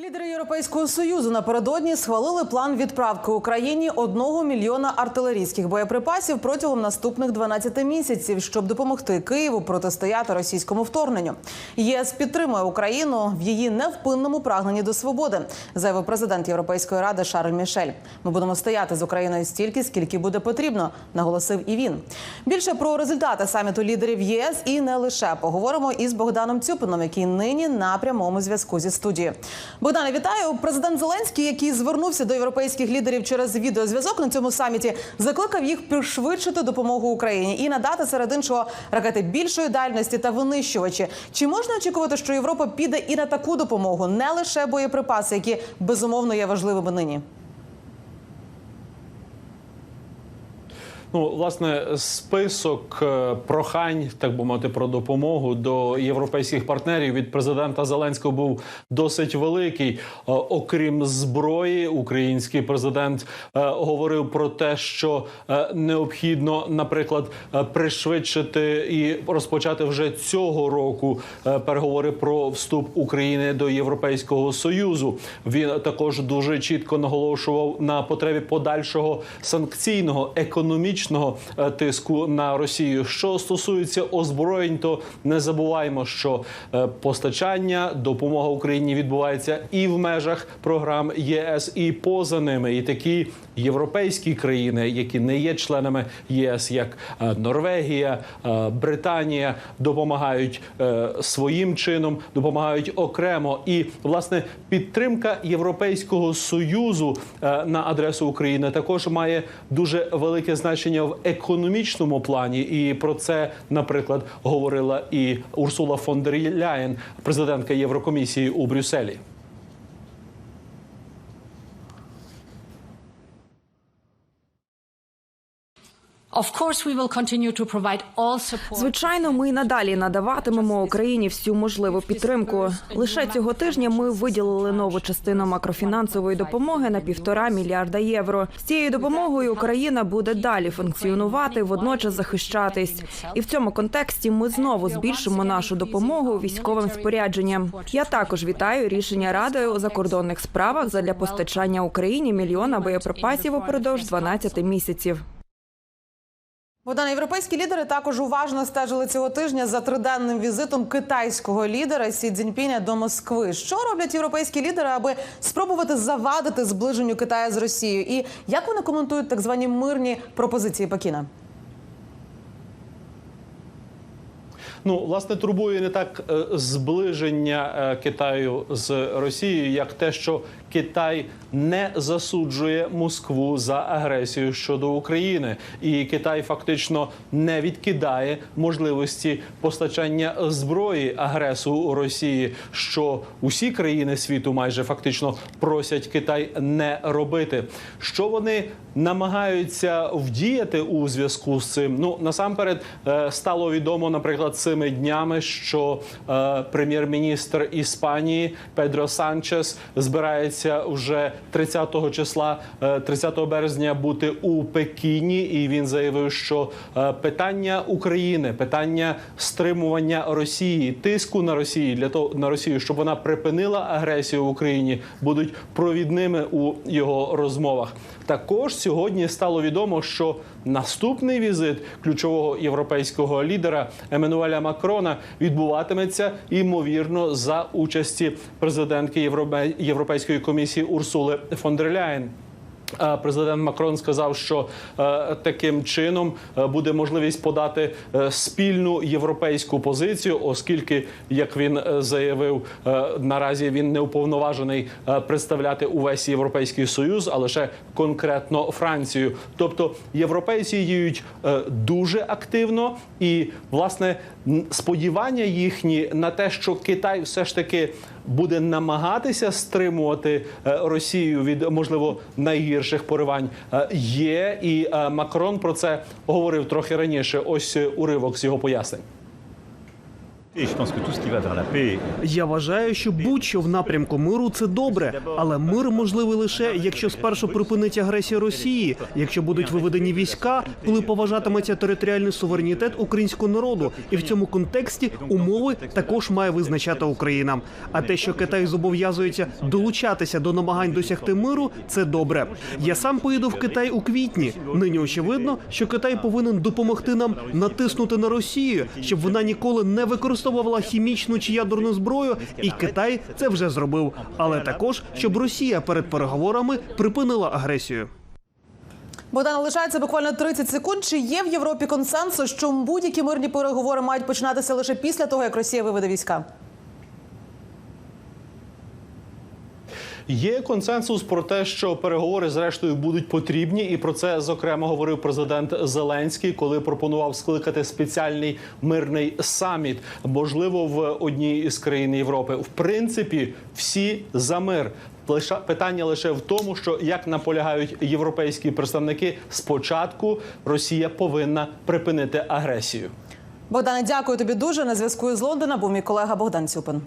Лідери Європейського союзу напередодні схвалили план відправки Україні одного мільйона артилерійських боєприпасів протягом наступних 12 місяців, щоб допомогти Києву протистояти російському вторгненню. ЄС підтримує Україну в її невпинному прагненні до свободи, заявив президент Європейської ради Шарль Мішель. Ми будемо стояти з Україною стільки, скільки буде потрібно, наголосив і він. Більше про результати саміту лідерів ЄС і не лише поговоримо із Богданом Цюпином, який нині на прямому зв'язку зі студією. Богдане, вітаю. Президент Зеленський, який звернувся до європейських лідерів через відеозв'язок на цьому саміті, закликав їх пришвидшити допомогу Україні і надати серед іншого ракети більшої дальності та винищувачі. Чи можна очікувати, що Європа піде і на таку допомогу, не лише боєприпаси, які безумовно є важливими нині? Ну, власне, список е, прохань, так би мовити, про допомогу до європейських партнерів від президента Зеленського був досить великий. Е, Окрім зброї, український президент е, говорив про те, що необхідно, наприклад, пришвидшити і розпочати вже цього року переговори про вступ України до Європейського союзу. Він також дуже чітко наголошував на потребі подальшого санкційного економічного е, тиску на Росію. Що стосується озброєнь, то не забуваємо, що е, постачання допомога Україні відбувається і в межах програм ЄС, і поза ними. І такі європейські країни, які не є членами ЄС, як е, Норвегія, Британія, допомагають своїм чином, допомагають окремо. І власне підтримка Європейського союзу на адресу України також має дуже велике значення в економічному плані. І про це, наприклад, говорила і Урсула фон дер Ляєн, президентка Єврокомісії у Брюсселі. Звичайно, ми й надалі надаватимемо Україні всю можливу підтримку. Лише цього тижня ми виділили нову частину макрофінансової допомоги на півтора мільярда євро. З цією допомогою Україна буде далі функціонувати, водночас захищатись. І в цьому контексті ми знову збільшимо нашу допомогу військовим спорядженням. Я також вітаю рішення Ради у закордонних справах задля постачання Україні мільйона боєприпасів упродовж 12 місяців. Богдане, європейські лідери також уважно стежили цього тижня за триденним візитом китайського лідера Сі Цзіньпіня до Москви. Що роблять європейські лідери, аби спробувати завадити зближенню Китаю з Росією? І як вони коментують так звані мирні пропозиції Пекіна? Ну, власне, турбує не так е, зближення е, Китаю з Росією, як те, що Китай не засуджує Москву за агресію щодо України, і Китай фактично не відкидає можливості постачання зброї агресу Росії, що усі країни світу майже фактично просять Китай не робити. Що вони намагаються вдіяти у зв'язку з цим? Ну насамперед е, стало відомо, наприклад, цими днями, що е, прем'єр-міністр Іспанії Педро Санчес збирається вже 30 числа, е, 30 березня бути у Пекіні, і він заявив, що е, питання України, питання стримування Росії, тиску на Росію для того на Росію, щоб вона припинила агресію в Україні, будуть провідними у його розмовах. Також сьогодні стало відомо, що наступний візит ключового європейського лідера Еммануеля Макрона відбуватиметься ймовірно за участі президентки Європейської комісії Урсули фон дер Ляєн. А Президент Макрон сказав, що е, таким чином е, буде можливість подати е, спільну європейську позицію, оскільки, як він е, заявив, е, наразі він не уповноважений е, представляти увесь європейський союз, а лише конкретно Францію. Тобто європейці діють е, дуже активно, і власне сподівання їхні на те, що Китай все ж таки буде намагатися стримувати е, Росію від можливо найгірших поривань. е, Є і е, Макрон про це говорив трохи раніше. Ось е, уривок з його пояснень. Я вважаю, що будь-що в напрямку миру це добре, але мир можливий лише якщо спершу припинить агресія Росії, якщо будуть виведені війська, коли поважатиметься територіальний суверенітет українського народу, і в цьому контексті умови також має визначати Україна. А те, що Китай зобов'язується долучатися до намагань досягти миру, це добре. Я сам поїду в Китай у квітні. Нині очевидно, що Китай повинен допомогти нам натиснути на Росію, щоб вона ніколи не використовувала хімічну чи ядерну зброю, і Китай це вже зробив. Але також щоб Росія перед переговорами припинила агресію. Богдан, лишається буквально 30 секунд. Чи є в Європі консенсус, що будь-які мирні переговори мають починатися лише після того, як Росія виведе війська? Є консенсус про те, що переговори зрештою будуть потрібні, і про це зокрема говорив президент Зеленський, коли пропонував скликати спеціальний мирний саміт, можливо, в одній із країн Європи. В принципі, всі за мир. Лише питання лише в тому, що як наполягають європейські представники, спочатку Росія повинна припинити агресію. Богдане, дякую тобі дуже. На зв'язку з Лондона був мій колега Богдан Цюпин.